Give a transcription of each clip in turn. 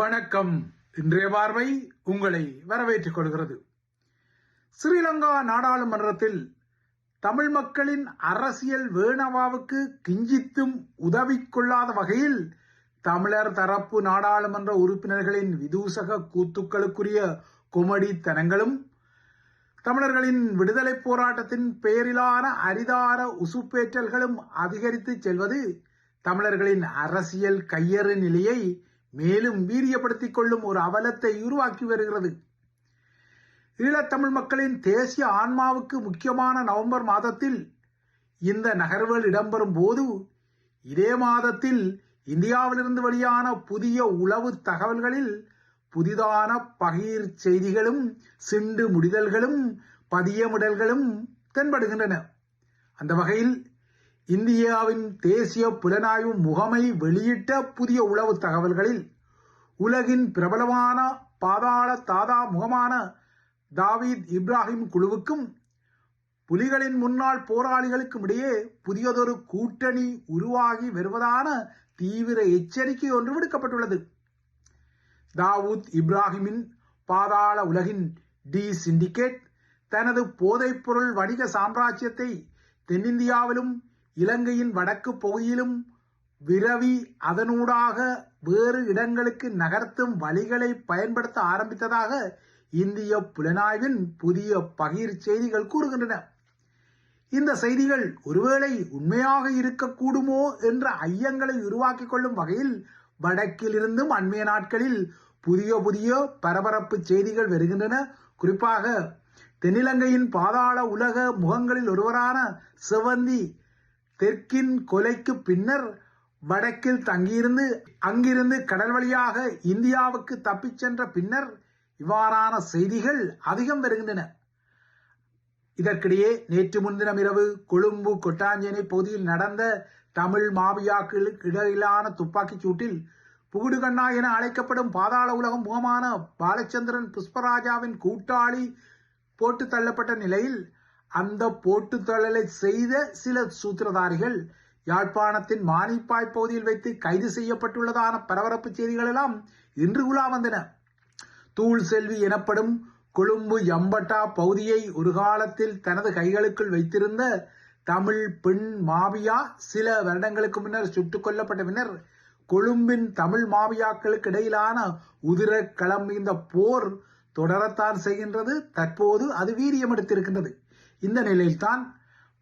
வணக்கம். இன்றைய பார்வை உங்களை வரவேற்றுக் கொள்கிறது. ஸ்ரீலங்கா நாடாளுமன்றத்தில் தமிழ் மக்களின் அரசியல் வேணவாவுக்கு கிஞ்சித்தும் உதவி கொள்ளாத வகையில் தமிழர் தரப்பு நாடாளுமன்ற உறுப்பினர்களின் விதூசக கூத்துக்களுக்குரிய குமடித்தனங்களும் தமிழர்களின் விடுதலை போராட்டத்தின் பெயரிலான அரிதார உசுப்பேற்றல்களும் அதிகரித்து செல்வது தமிழர்களின் அரசியல் கையறு நிலையை மேலும் வீரியப்படுத்திக் கொள்ளும் ஒரு அவலத்தை உருவாக்கி வருகிறது. ஈழத்தமிழ் மக்களின் தேசிய ஆன்மாவுக்கு முக்கியமான நவம்பர் மாதத்தில் இந்த நகர்வுகள் இடம்பெறும் போது இதே மாதத்தில் இந்தியாவிலிருந்து வெளியான புதிய உளவு தகவல்களில் புதிதான பகிர் செய்திகளும் சிண்டு முடிதல்களும் பதியமிடல்களும் தென்படுகின்றன. அந்த வகையில் இந்தியாவின் தேசிய புலனாய்வு முகமை வெளியிட்ட புதிய உளவு தகவல்களில் உலகின் பிரபலமான பாதாள தாதா முகமான தாவீத் இப்ராஹிம் குழுவுக்கும் புலிகளின் முன்னாள் போராளிகளுக்கும் இடையே புதியதொரு கூட்டணி உருவாகி வருவதான தீவிர எச்சரிக்கை ஒன்று விடுக்கப்பட்டுள்ளது. தாவூத் இப்ராஹிமின் பாதாள உலகின் டி சிண்டிகேட் தனது போதைப்பொருள் வணிக சாம்ராஜ்யத்தை தென்னிந்தியாவிலும் இலங்கையின் வடக்கு பகுதியிலும் விரவி அதனூடாக வேறு இடங்களுக்கு நகர்த்தும் வழிகளை பயன்படுத்த ஆரம்பித்ததாக இந்திய புலனாய்வின் புதிய பகிர் செய்திகள் கூறுகின்றன. இந்த செய்திகள் ஒருவேளை உண்மையாக இருக்கக்கூடுமோ என்ற ஐயங்களை உருவாக்கிக் கொள்ளும் வகையில் வடக்கில் இருந்தும் அண்மைய நாட்களில் புதிய புதிய பரபரப்பு செய்திகள் வருகின்றன. குறிப்பாக தென்னிலங்கையின் பாதாள உலக முகங்களில் ஒருவரான செவந்தி தெற்கின் கொலைக்கு பின்னர் வடக்கில் தங்கியிருந்து அங்கிருந்து கடல் வழியாக இந்தியாவுக்கு தப்பிச் சென்ற பின்னர் இவ்வாறான செய்திகள் அதிகம் வருகின்றன. இதற்கிடையே நேற்று முன்தினம் இரவு கொழும்பு கொட்டாஞ்சேனை பகுதியில் நடந்த தமிழ் மாபியாக்களுக்கு இடையிலான துப்பாக்கிச் சூட்டில் புகுடுகண்ணா என அழைக்கப்படும் பாதாள உலகம் முகமான பாலச்சந்திரன் புஷ்பராஜாவின் கூட்டாளி போட்டு தள்ளப்பட்ட நிலையில் அந்த போட்டுத்தழலை செய்த சில சூத்திரதாரிகள் யாழ்ப்பாணத்தின் மானிப்பாய் பகுதியில் வைத்து கைது செய்யப்பட்டுள்ளதான பரபரப்பு செய்திகள் எல்லாம் இன்று உலா வந்தன. தூள் செல்வி எனப்படும் கொழும்பு எம்பட்டா பகுதியை ஒரு காலத்தில் தனது கைகளுக்குள் வைத்திருந்த தமிழ் பெண் மாவியா சில வருடங்களுக்கு முன்னர் சுட்டுக் கொல்லப்பட்ட பின்னர் கொழும்பின் தமிழ் மாவியாக்களுக்கு இடையிலான உதிர கிளம்பிந்த போர் தொடரத்தான் செய்கின்றது. தற்போது அது வீரியம் எடுத்திருக்கின்றது. இந்த நிலையில்தான்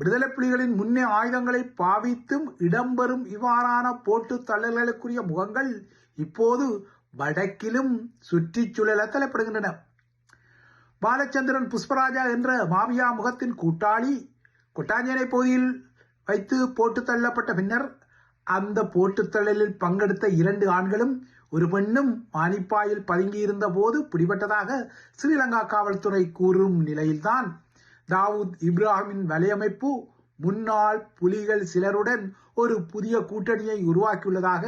விடுதலை புலிகளின் முன்னே ஆயுதங்களை பாவித்தும் இடம்பெறும் இவ்வாறான போட்டு தள்ளல்களுக்குரிய முகங்கள் இப்போது வடக்கிலும் சுற்றிச்சூழல தலைப்படுகின்றன பாலச்சந்திரன் புஷ்பராஜா என்ற மாவியா முகத்தின் கூட்டாளி கொட்டாஞ்சேனை பகுதியில் வைத்து போட்டு தள்ளப்பட்ட பின்னர் அந்த போட்டுத் தள்ளலில் பங்கெடுத்த இரண்டு ஆண்களும் ஒரு பெண்ணும் மானிப்பாயில் பதுங்கியிருந்த போது பிடிபட்டதாக ஸ்ரீலங்கா காவல்துறை கூறும் நிலையில்தான் தாவூத் இப்ராஹிமின் வலையமைப்பு முன்னாள் புலிகள் சிலருடன் ஒரு புதிய கூட்டணியை உருவாக்கியுள்ளதாக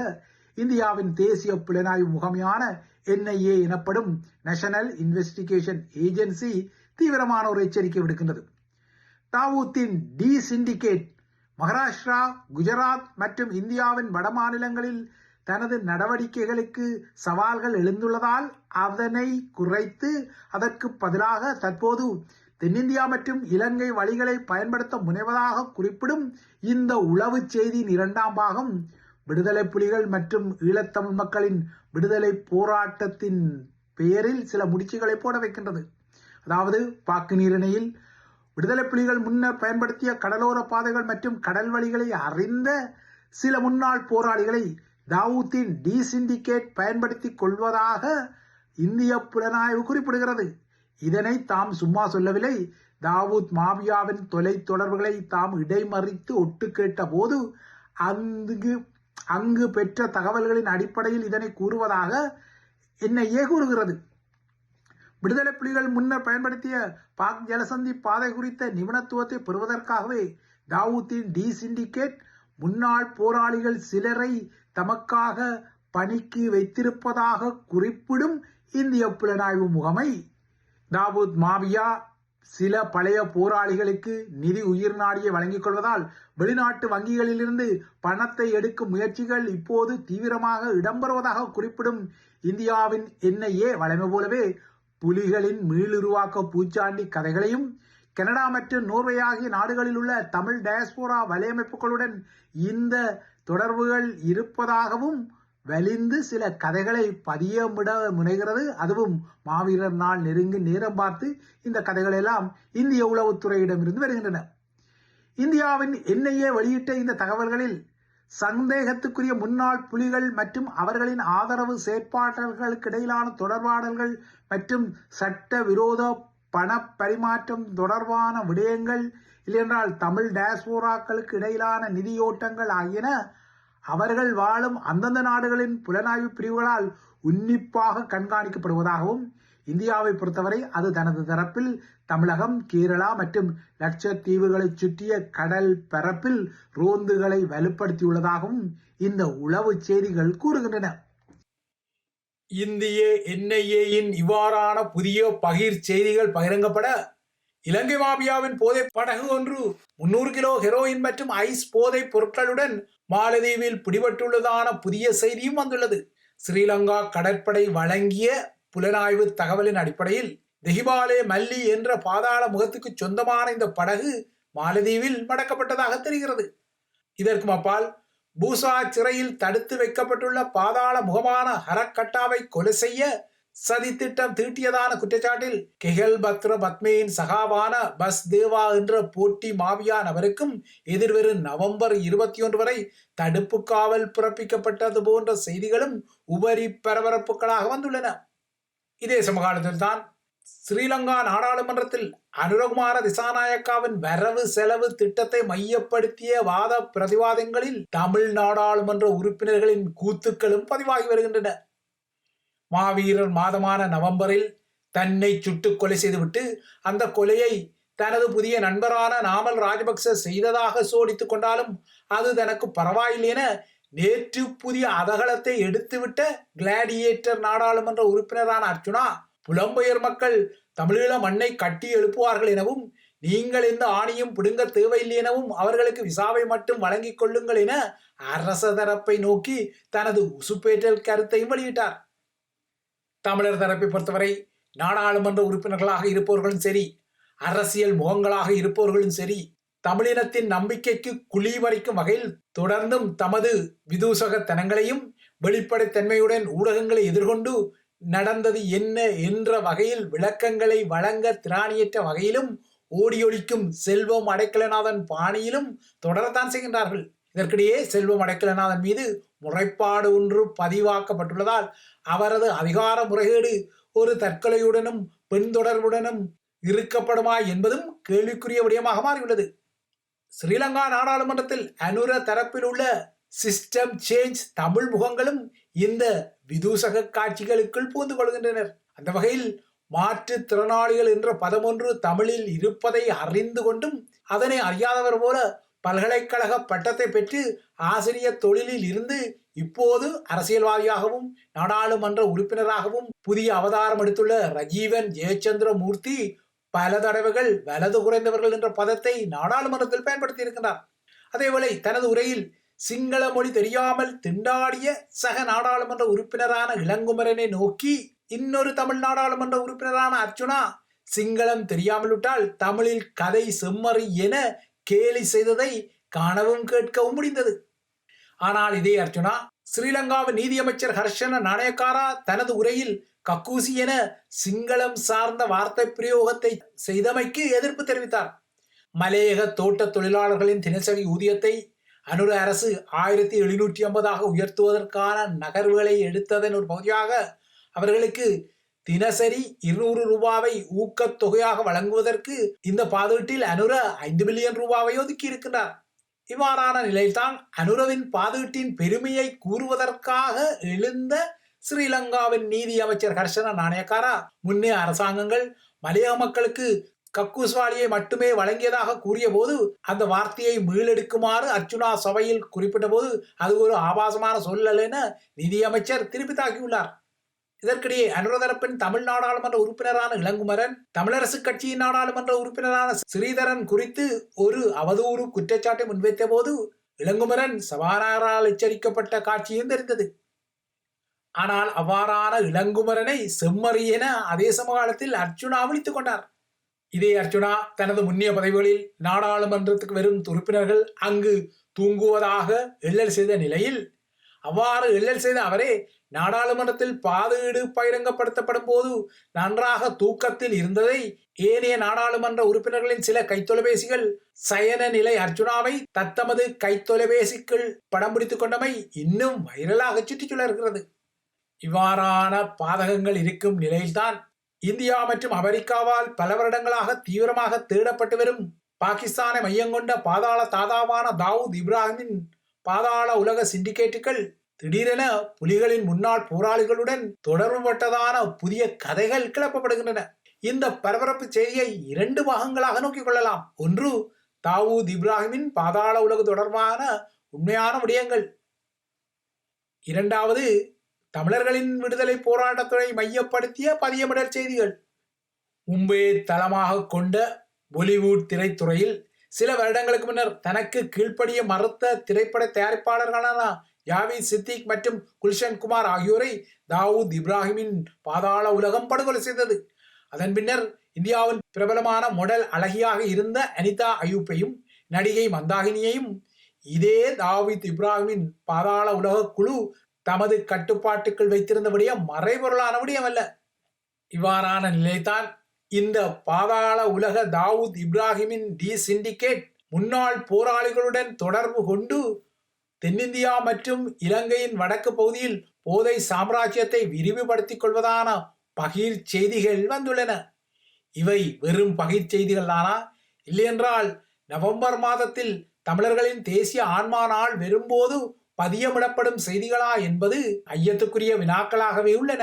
இந்தியாவின் தேசிய புலனாய்வு முகமையான என்ஐஏ எனப்படும் நேஷனல் இன்வெஸ்டிகேஷன் ஏஜென்சி தீவிரமான ஒரு எச்சரிக்கை விடுக்கின்றது. தாவூத்தின் டி சிண்டிகேட் மகாராஷ்டிரா குஜராத் மற்றும் இந்தியாவின் வட மாநிலங்களில் தனது நடவடிக்கைகளுக்கு சவால்கள் எழுந்துள்ளதால் அதனை குறைத்து அதற்கு பதிலாக தற்போது தென்னிந்தியா மற்றும் இலங்கை வழிகளை பயன்படுத்த முனைவதாக குறிப்பிடும் இந்த உளவு செய்தியின் இரண்டாம் பாகம் விடுதலை புலிகள் மற்றும் ஈழத்தமிழ் மக்களின் விடுதலை போராட்டத்தின் பெயரில் சில முடிச்சுகளை போட வைக்கின்றது. அதாவது பாக்கு நீரிணையில் விடுதலை புலிகள் முன்னர் பயன்படுத்திய கடலோர பாதைகள் மற்றும் கடல் வழிகளை அறிந்த சில முன்னாள் போராளிகளை தாவூத்தின் டி சிண்டிகேட் பயன்படுத்திக் கொள்வதாக இந்திய புலனாய்வு குறிப்பிடுகிறது. இதனை தாம் சும்மா சொல்லவில்லை. தாவூத் மாபியாவின் தொலை தொடர்புகளை தாம் இடைமறித்து ஒட்டு கேட்ட போது அங்கு அங்கு பெற்ற தகவல்களின் அடிப்படையில் இதனை கூறுவதாக என்னையே கூறுகிறது விடுதலை புலிகள் முன்னர் பயன்படுத்திய பாக் ஜலசந்தி பாதை குறித்த நிபுணத்துவத்தை பெறுவதற்காகவே தாவூத்தின் டி சிண்டிகேட் முன்னாள் போராளிகள் சிலரை தமக்காக பணிக்கு வைத்திருப்பதாக குறிப்பிடும் இந்திய புலனாய்வு முகமை தாவூத் மாவியா சில பழைய போராளிகளுக்கு நிதி உயிர் நாடியை வழங்கிக் கொள்வதால் வெளிநாட்டு வங்கிகளிலிருந்து பணத்தை எடுக்கும் முயற்சிகள் இப்போது தீவிரமாக இடம்பெறுவதாக குறிப்பிடும் இந்தியாவின் என்ஐஏ வளமை போலவே புலிகளின் மீளுருவாக்க பூச்சாண்டி கதைகளையும் கனடா மற்றும் நோர்வே ஆகிய நாடுகளில் உள்ள தமிழ் டயஸ்போரா வலையமைப்புகளுடன் இந்த தொடர்புகள் இருப்பதாகவும் வலிந்து சில கதைகளை பதியமிட முனைகிறது. அதுவும் மாவீரர் நாள் நெருங்கி நேரம் பார்த்து இந்த கதைகளெல்லாம் இந்திய உளவுத்துறையிடமிருந்து வருகின்றன. இந்தியாவின் என்ஐஏ வெளியிட்ட இந்த தகவல்களில் சந்தேகத்துக்குரிய முன்னாள் புலிகள் மற்றும் அவர்களின் ஆதரவு செயற்பாட்டாளர்களுக்கு இடையிலான தொடர்பாடல்கள் மற்றும் சட்ட விரோத பண பரிமாற்றம் தொடர்பான விடயங்கள் இல்லையென்றால் தமிழ் டேஸ்போராக்களுக்கு இடையிலான நிதியோட்டங்கள் ஆகியன அவர்கள் வாழும் அந்தந்த நாடுகளின் புலனாய்வு பிரிவுகளால் உன்னிப்பாக கண்காணிக்கப்படுவதாகவும் இந்தியாவை பொறுத்தவரை அது தனது தரப்பில் தமிழகம் கேரளா மற்றும் லட்சத்தீவுகளை சுற்றிய கடல் பரப்பில் ரோந்துகளை வலுப்படுத்தியுள்ளதாகவும் இந்த உளவு செய்திகள் கூறுகின்றன. இந்திய என்ஐஏயின் இவ்வாறான புதிய பகிர் செய்திகள் பகிரங்கப்பட இலங்கை மாபியாவின் போதை படகு ஒன்று முன்னூறு கிலோ ஹெரோயின் மற்றும் ஐஸ் போதைப் பொருட்களுடன் மாலதீவில் பிடிபட்டுள்ளதான புதிய செய்தியும் வந்துள்ளது. ஸ்ரீலங்கா கடற்படை வழங்கிய புலனாய்வு தகவலின் அடிப்படையில் தெஹிபாலே மல்லி என்ற பாதாள முகத்துக்கு சொந்தமான இந்த படகு மாலதீவில் மடக்கப்பட்டதாக தெரிகிறது. இதற்கும் அப்பால் பூசா சிறையில் தடுத்து வைக்கப்பட்டுள்ள பாதாள முகமான ஹரக்கட்டாவை கொலை செய்ய சதித்திட்டம் தீட்டியதான குற்றச்சாட்டில் கெஹல் பத்ர பத்மியின் சகாவான பஸ் தேவா என்ற போட்டி மாவியா நபருக்கும் எதிர்வரும் நவம்பர் இருபத்தி ஒன்று வரை தடுப்பு காவல் பிறப்பிக்கப்பட்டது போன்ற செய்திகளும் உபரி பரபரப்புகளாக வந்துள்ளன. இதே சமகாலத்தில் தான் ஸ்ரீலங்கா நாடாளுமன்றத்தில் அனுரகுமார திசாநாயக்காவின் வரவு செலவு திட்டத்தை மையப்படுத்திய வாத பிரதிவாதங்களில் தமிழ் நாடாளுமன்ற உறுப்பினர்களின் கூத்துக்களும் பதிவாகி வருகின்றன. மாவீரர் மாதமான நவம்பரில் தன்னை சுட்டுக் கொலை செய்துவிட்டு அந்த கொலையை தனது புதிய நண்பரான நாமல் ராஜபக்ச செய்ததாக சோடித்துக் கொண்டாலும் அது தனக்கு பரவாயில்லை என நேற்று புதிய அதகலத்தை எடுத்துவிட்ட கிளாடியேட்டர் நாடாளுமன்ற உறுப்பினரான அர்ச்சுனா புலம்பெயர் மக்கள் தமிழீழ மண்ணை கட்டி எழுப்புவார்கள் எனவும் நீங்கள் எந்த ஆணியும் பிடுங்க தேவையில்லை எனவும் அவர்களுக்கு விசாவை மட்டும் வழங்கிக் கொள்ளுங்கள் என அரச தரப்பை நோக்கி தனது உசுப்பேற்றல் கருத்தையும் வெளியிட்டார். தமிழர் தரப்பை பொறுத்தவரை நாடாளுமன்ற உறுப்பினர்களாக இருப்பவர்களும் சரி அரசியல் முகங்களாக இருப்பவர்களும் சரி தமிழினத்தின் நம்பிக்கைக்கு குழி வரைக்கும் வகையில் தொடர்ந்தும் தமது விதூசகத்தனங்களையும் வெளிப்படைத்தன்மையுடன் ஊடகங்களை எதிர்கொண்டு நடந்தது என்ன என்ற வகையில் விளக்கங்களை வழங்க திராணியற்ற வகையிலும் ஓடியொழிக்கும் செல்வம் அடைக்கலநாதன் பாணியிலும் தொடரத்தான் செய்கின்றார்கள். இதற்கிடையே செல்வம் அடைக்கலநாதன் மீது முறைப்பாடு ஒன்று பதிவாக்கப்பட்டுள்ளதால் அவரது அதிகார முறைகேடு ஒரு தற்கொலையுடனும் பெண் தொடர்புடனும் இருக்கப்படுமா என்பதும் கேள்விக்குரிய விடயமாக மாறியுள்ளது. ஸ்ரீலங்கா நாடாளுமன்றத்தில் அனுர தரப்பில் உள்ள சிஸ்டம் சேஞ்ச் தமிழ் முகங்களும் இந்த விதூசக காட்சிகளுக்குள் புகுந்து கொள்கின்றனர். அந்த வகையில் மாற்றுத் திறனாளிகள் என்ற பதமொன்று தமிழில் இருப்பதை அறிந்து கொண்டும் அதனை அறியாதவர் போல பல்கலைக்கழக பட்டத்தை பெற்று ஆசிரியர் தொழிலில் இருந்து இப்போது அரசியல்வாதியாகவும் நாடாளுமன்ற உறுப்பினராகவும் புதிய அவதாரம் எடுத்துள்ள ரஜீவன் ஜெயச்சந்திர மூர்த்தி பல தடவைகள் வலது குறைந்தவர்கள் என்ற பதத்தை நாடாளுமன்றத்தில் பயன்படுத்தி இருக்கின்றார் அதேவேளை தனது உரையில் சிங்கள மொழி தெரியாமல் திண்டாடிய சக நாடாளுமன்ற உறுப்பினரான இளங்குமரனை நோக்கி இன்னொரு தமிழ் நாடாளுமன்ற உறுப்பினரான அர்ச்சுனா சிங்களம் தெரியாமல் விட்டால் தமிழில் கதை செம்மறி என கேலி செய்ததை காணவும் கேட்கவும் முடிந்தது. ஆனால் இதே அர்ஜுனா ஸ்ரீலங்காவின் நீதியமைச்சர் ஹர்ஷன நாணயக்காரா தனது உரையில் கக்கூசி என சிங்களம் சார்ந்த வார்த்தை பிரயோகத்தை செய்தமைக்கு எதிர்ப்பு தெரிவித்தார். மலையக தோட்ட தொழிலாளர்களின் தினசரி ஊதியத்தை அனுர அரசு ஆயிரத்தி எழுநூற்றி ஐம்பதாக உயர்த்துவதற்கான நகர்வுகளை எடுத்ததன் ஒரு பகுதியாக அவர்களுக்கு தினசரி இருநூறு ரூபாவை ஊக்கத் தொகையாக வழங்குவதற்கு இந்த பாதீட்டில் அனுர ஐந்து மில்லியன் ரூபாவை ஒதுக்கி இருக்கின்றார். இவ்வாறான நிலையில்தான் அனுரவின் பாதீட்டின் பெருமையை கூறுவதற்காக எழுந்த ஸ்ரீலங்காவின் நீதி அமைச்சர் ஹர்ஷன நாணயக்காரா முன்னே அரசாங்கங்கள் மலைய மக்களுக்கு கக்குஸ்வாலியை மட்டுமே வழங்கியதாக கூறிய போது அந்த வார்த்தையை மீளெடுக்குமாறு அர்ச்சுனா சபையில் குறிப்பிட்ட போது அது ஒரு ஆபாசமான சொல்லல் என நிதியமைச்சர் திருப்பி தாக்கியுள்ளார். இதற்கிடையே அனுரதரப்பின் தமிழ் நாடாளுமன்ற உறுப்பினரான இளங்குமரன் தமிழரசு கட்சியின் நாடாளுமன்ற உறுப்பினரான ஸ்ரீதரன் குறித்து ஒரு அவதூறு குற்றச்சாட்டை முன்வைத்த போது இளங்குமரன் சபாநாயகரால் எச்சரிக்கப்பட்ட காட்சியும் தெரிந்தது. ஆனால் அவ்வாறான இளங்குமரனை செம்மறி என அதே சமகாலத்தில் அர்ச்சுனா விழித்துக் கொண்டார். இதே அர்ச்சுனா தனது முன்னிய பதவிகளில் நாடாளுமன்றத்துக்கு வரும் உறுப்பினர்கள் அங்கு தூங்குவதாக எள்ளல் செய்த நிலையில் அவ்வாறு இல்லல் செய்த அவரே நாடாளுமன்றத்தில் பாதுகீடு பகிரங்கப்படுத்தப்படும் போது நன்றாக தூக்கத்தில் இருந்ததை ஏனைய நாடாளுமன்ற உறுப்பினர்களின் சில கைத்தொலைபேசிகள் சயன நிலை அர்ஜுனாவை தத்தமது கைத்தொலைபேசிக்குள் படம் பிடித்துக் கொண்டமை இன்னும் வைரலாக சுற்றிச் இருக்கிறது இவ்வாறான பாதகங்கள் இருக்கும் நிலையில்தான் இந்தியா மற்றும் அமெரிக்காவால் பல வருடங்களாக தீவிரமாக தேடப்பட்டு வரும் பாகிஸ்தானை மையங்கொண்ட பாதாள தாதாவான தாவூத் இப்ராஹிமின் பாதாள உலக சிண்டிகேட்டுகள் திடீரென புலிகளின் முன்னாள் போராளிகளுடன் தொடர்புபட்டதான புதிய கதைகள் கிளப்பப்படுகின்றன. இந்த பரபரப்பு செய்தியை இரண்டு பாகங்களாக நோக்கிக் கொள்ளலாம். ஒன்று தாவூத் இப்ராஹிமின் பாதாள உலகு தொடர்பான உண்மையான விடயங்கள். இரண்டாவது தமிழர்களின் விடுதலை போராட்டத்துறை மையப்படுத்திய பதியமிடல் செய்திகள். மும்பையை தளமாக கொண்ட பொலிவுட் திரைத்துறையில் சில வருடங்களுக்கு முன்னர் தனக்கு கீழ்ப்படிய மறுத்த திரைப்பட தயாரிப்பாளர்களான யாவித் சித்திக் மற்றும் குல்ஷன் குமார் ஆகியோரை தாவூத் இப்ராஹிமின் பாதாள உலகம் படுகொலை செய்தது. அதன் பின்னர் இந்தியாவின் பிரபலமான மொடல் அழகியாக இருந்த அனிதா அயூப்பையும் நடிகை மந்தாகினியையும் இதே தாவூத் இப்ராஹிமின் பாதாள உலக குழு தமது கட்டுப்பாட்டுக்குள் வைத்திருந்தபடியே மறைபொருளான விடயம் இவ்வாறான நிலைதான் இந்த பாதாள உலக தாவூத் இப்ராஹிமின் டி சிண்டிகேட் முன்னாள் போராளிகளுடன் தொடர்பு கொண்டு தென்னிந்தியா மற்றும் இலங்கையின் வடக்கு பகுதியில் போதை சாம்ராஜ்யத்தை விரிவுபடுத்திக் கொள்வதான பகிர் செய்திகள் வந்துள்ளன. இவை வெறும் பகிர் செய்திகள் தானா? இல்லையென்றால் நவம்பர் மாதத்தில் தமிழர்களின் தேசிய ஆன்மா நாள் வரும்போது பதியமிடப்படும் செய்திகளா என்பது ஐயத்துக்குரிய வினாக்களாகவே உள்ளன.